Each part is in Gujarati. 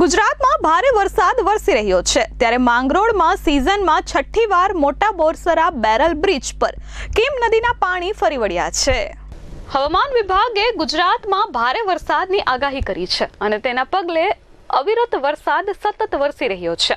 ગુજરાતમાં ભારે વરસાદ વરસી રહ્યો છે. ત્યારે માંગરોળમાં સિઝનમાં છઠ્ઠી વાર મોટા બોરસરા બેરલ બ્રિજ પર કેમ નદીના પાણી ફરી વળ્યા છે? હવામાન વિભાગે ગુજરાતમાં ભારે વરસાદની આગાહી કરી છે અને તેના પગલે અવિરત વરસાદ સતત વરસી રહ્યો છે.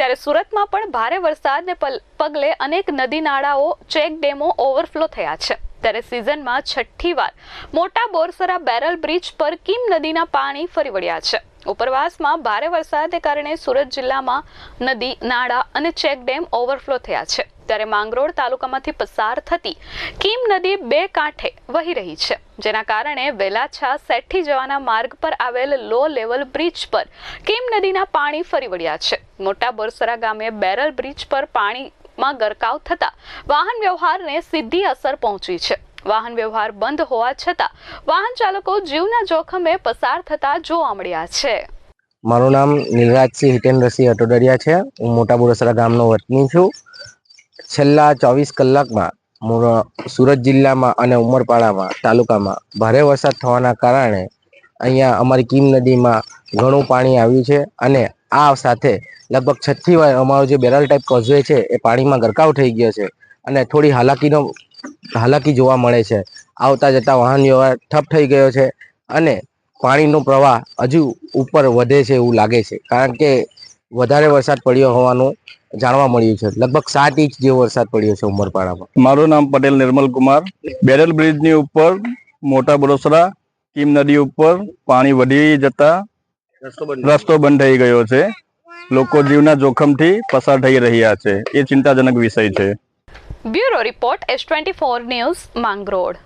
ત્યારે સુરતમાં પણ ભારે વરસાદને પગલે અનેક નદી નાળાઓ, ચેક ડેમો ઓવરફ્લો થયા છે. ત્યારે સિઝનમાં છઠ્ઠી વાર મોટા બોરસરા બેરલ બ્રિજ પર કીમ નદીના પાણી ફરી વળ્યા છે? ઉપરવાસમાં ભારે વરસાદને કારણે સુરત જિલ્લામાં નદી, નાળા અને ચેક ડેમ ઓવરફ્લો થયા છે. ત્યારે માંગરોળ તાલુકામાંથી પસાર થતી કીમ નદી બે કાંઠે વહી રહી છે, જેના કારણે વેલાછા સેઠી જવાના માર્ગ પર આવેલ લો લેવલ બ્રિજ પર કીમ નદીના પાણી ફરી વળ્યા છે. મોટા બોરસરા ગામે બેરલ બ્રિજ પર પાણીમાં ગરકાવ થતા વાહન વ્યવહારને સીધી અસર પહોંચી છે. વાહન વ્યવહાર બંધ હોવા છતાં વાહન ચાલકો જીવના જોખમે પસાર થતા જોવા મળ્યા છે. મારું નામ નીલરાજસિંહ હિતેન્દ્રસિંહ અટોડરિયા છે. હું મોટા બુરસરા ગામનો વતની છું. છેલ્લા ચોવીસ કલાકમાં સુરત જિલ્લામાં અને ઉમરપાડામાં તાલુકામાં ભારે વરસાદ થવાના કારણે અહીંયા અમારી કીમ નદીમાં ઘણું પાણી આવ્યું છે અને આ સાથે લગભગ છઠ્ઠી વાર અમારો જે બેરલ ટાઈપ કોઝવે છે એ પાણીમાં ગરકાવ થઈ ગયો છે અને થોડી હાલાકીનો હાલાકી જોવા મળે છે. આવતા જતા વાહન વ્યવહાર ઠપ થઈ ગયો છે અને પાણીનો પ્રવાહ હજુ ઉપર વધે છે એવું લાગે છે. કારણ કે વધારે વરસાદ પડ્યો હોવાનું જાણવા મળ્યું છે. લગભગ સાત ઇંચ જેવો વરસાદ પડ્યો છે ઉમરપાડામાં. મારું નામ પટેલ નિર્મલ કુમાર. બેરલ બ્રિજની ઉપર મોટા બરોસરા કીમ નદી ઉપર પાણી વધી જતા રસ્તો બંધ થઈ ગયો છે. લોકો જીવના જોખમથી પસાર થઈ રહ્યા છે. એ ચિંતાજનક વિષય છે. Bureau report S twenty four news Mangrol